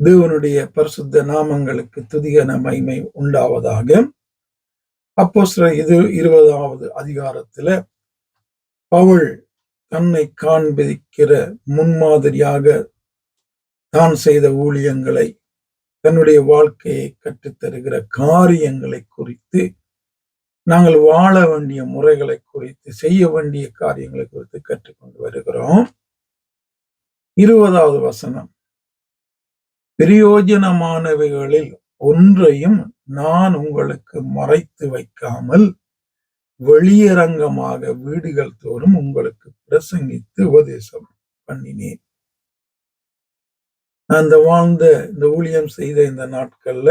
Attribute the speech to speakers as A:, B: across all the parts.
A: தேவனுடைய பரிசுத்த நாமங்களுக்கு துதிகன மகிமை உண்டாவதாக. அப்போ இது இருபதாவது அதிகாரத்துல பவுல் தன்னை காண்பிக்கிற முன்மாதிரியாக தான் செய்த ஊழியங்களை தன்னுடைய வாழ்க்கையை கற்றுத்தருகிற காரியங்களை குறித்து நாங்கள் வாழ வேண்டிய முறைகளை குறித்து செய்ய வேண்டிய காரியங்களை குறித்து கற்றுக்கொண்டு வருகிறோம். இருபதாவது வசனம். பிரயோஜனமானவைகளில் ஒன்றையும் நான் உங்களுக்கு மறைத்து வைக்காமல் வெளியரங்கமாக வீடுகள் தோறும் உங்களுக்கு பிரசங்கித்து உபதேசம் பண்ணினேன். அந்த வாழ்ந்த இந்த ஊழியம் செய்த இந்த நாட்கள்ல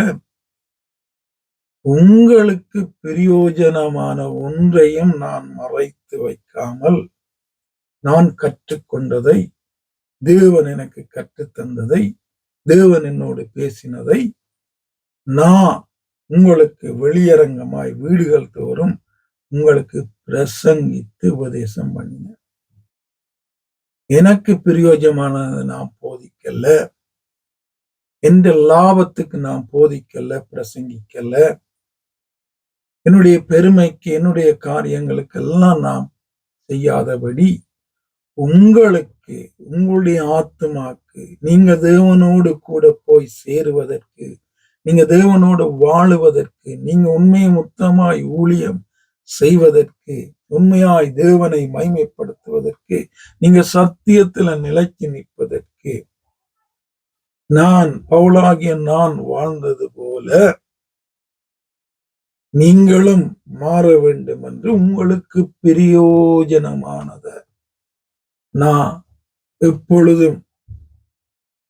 A: உங்களுக்கு பிரயோஜனமான ஒன்றையும் நான் மறைத்து வைக்காமல் நான் கற்றுக்கொண்டதை தேவன் எனக்கு கற்றுத்தந்ததை தேவன் என்னோடு பேசினதை நான் உங்களுக்கு வெளியரங்கமாய் வீடுகள் தோறும் உங்களுக்கு பிரசங்கித்து உபதேசம் பண்ணினேன். எனக்கு பிரயோஜனமானது நான் போதிக்கல. எந்த லாபத்துக்கு நான் போதிக்கல பிரசங்கிக்கல. என்னுடைய பெருமைக்கு என்னுடைய காரியங்களுக்கெல்லாம் நாம் செய்யாதபடி உங்களுக்கு உங்களுடைய ஆத்மாக்கு நீங்க தேவனோடு கூட போய் சேருவதற்கு நீங்க தேவனோடு வாழுவதற்கு நீங்க உண்மையை முத்தமாய் ஊழியம் செய்வதற்கு உண்மையாய் தேவனை மைமைப்படுத்துவதற்கு நீங்க சத்தியத்துல நிலைக்கு நிற்பதற்கு நான் பவுலாகிய நான் வாழ்ந்தது போல நீங்களும் மாற வேண்டும் என்று உங்களுக்கு பிரயோஜனமானத. நான் எப்பொழுதும்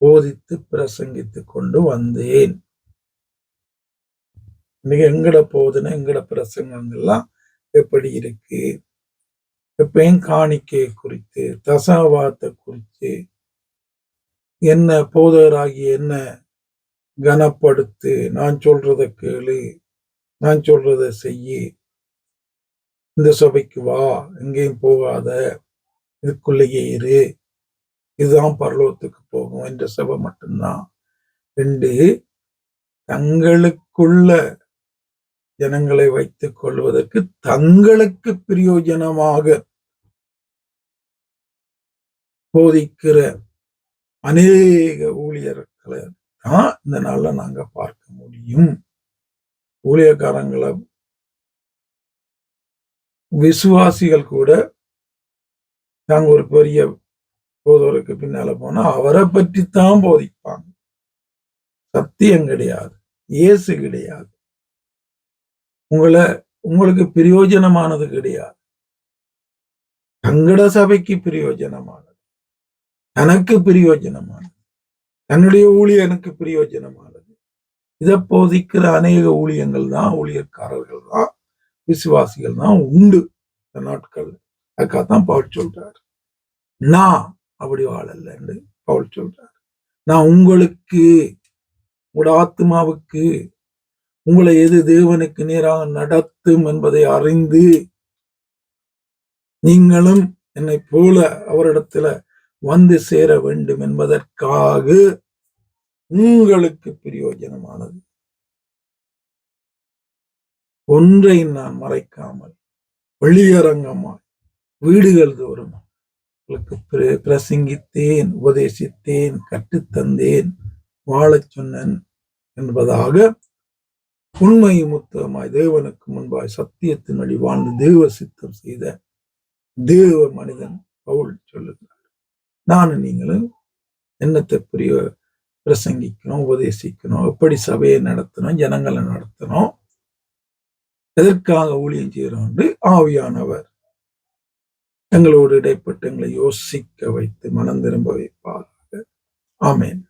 A: போதித்து பிரசங்கித்துக் கொண்டு வந்தேன். மிக எங்கட போதுன்னு எங்கட பிரசங்கங்கள்லாம் எப்படி இருக்கு? எப்பயும் காணிக்கை குறித்து தசாவாத்தை குறித்து என்ன போதராகி என்ன கனப்படுத்து நான் சொல்றத கேளு நான் சொல்றத செய்ய இந்த சபைக்கு வா எங்கேயும் போகாத இதுக்குள்ளேயே இரு. இதுதான் பரலோகத்துக்கு போகும் என்ற சபை மட்டும்தான். ரெண்டு தங்களுக்குள்ள ஜனங்களை வைத்துக் கொள்வதற்கு தங்களுக்கு பிரயோஜனமாக போதிக்கிற அநேக ஊழியர்களை தான் இந்த நாளில் நாங்க பார்க்க முடியும். ஊழியக்காரங்களை விசுவாசிகள் கூட நாங்க ஒரு பெரிய போதவருக்கு பின்னால போனா அவரை பற்றித்தான் போதிப்பாங்க. சத்தியம் கிடையாது. இயேசு கிடையாது. உங்களை உங்களுக்கு பிரயோஜனமானது கிடையாது. தங்கட சபைக்கு பிரயோஜனமானது. தனக்கு பிரயோஜனமானது. தன்னுடைய ஊழியனுக்கு பிரயோஜனமானது. இதை போதிக்கிற அநேக ஊழியங்கள் தான் ஊழியக்காரர்கள் தான் விசுவாசிகள் தான் உண்டு. இந்த நாட்கள் அதுக்காகத்தான் பவுல் சொல்றாரு. நான் அப்படி வாழல்ல என்று பவுல் சொல்றாரு. நான் உங்களுக்கு உங்களோட ஆத்மாவுக்கு உங்களை எது தேவனுக்கு நேராக நடத்தும் என்பதை அறிந்து நீங்களும் என்னை போல அவரிடத்துல வந்து சேர வேண்டும் என்பதற்காக உங்களுக்கு பிரயோஜனமானது. ஒன்றை நான் மறைக்காமல் வெளியரங்கமாய் வீடுகள் தோறும் உங்களுக்கு பிரசங்கித்தேன் உபதேசித்தேன் கற்றுத்தந்தேன் வாழச் சொன்னேன் என்பதாக உண்மை முத்தமாய் தேவனுக்கு முன்பாய் சத்தியத்தின் வழி வாழ்ந்து தேவ சித்தம் செய்த தேவ மனிதன் பவுல் சொல்லுகிறார். நானும் நீங்களும் என்னத்தை புரிய பிரசங்கிக்கணும் உபதேசிக்கணும் எப்படி சபையை நடத்தணும் ஜனங்களை நடத்தணும் எதற்காக ஊழியம் செய்யறோம் என்று ஆவியானவர் எங்களோடு இடைப்பட்டு எங்களை யோசிக்க வைத்து மனம் திரும்ப வைப்பார்கள் ஆமேன்.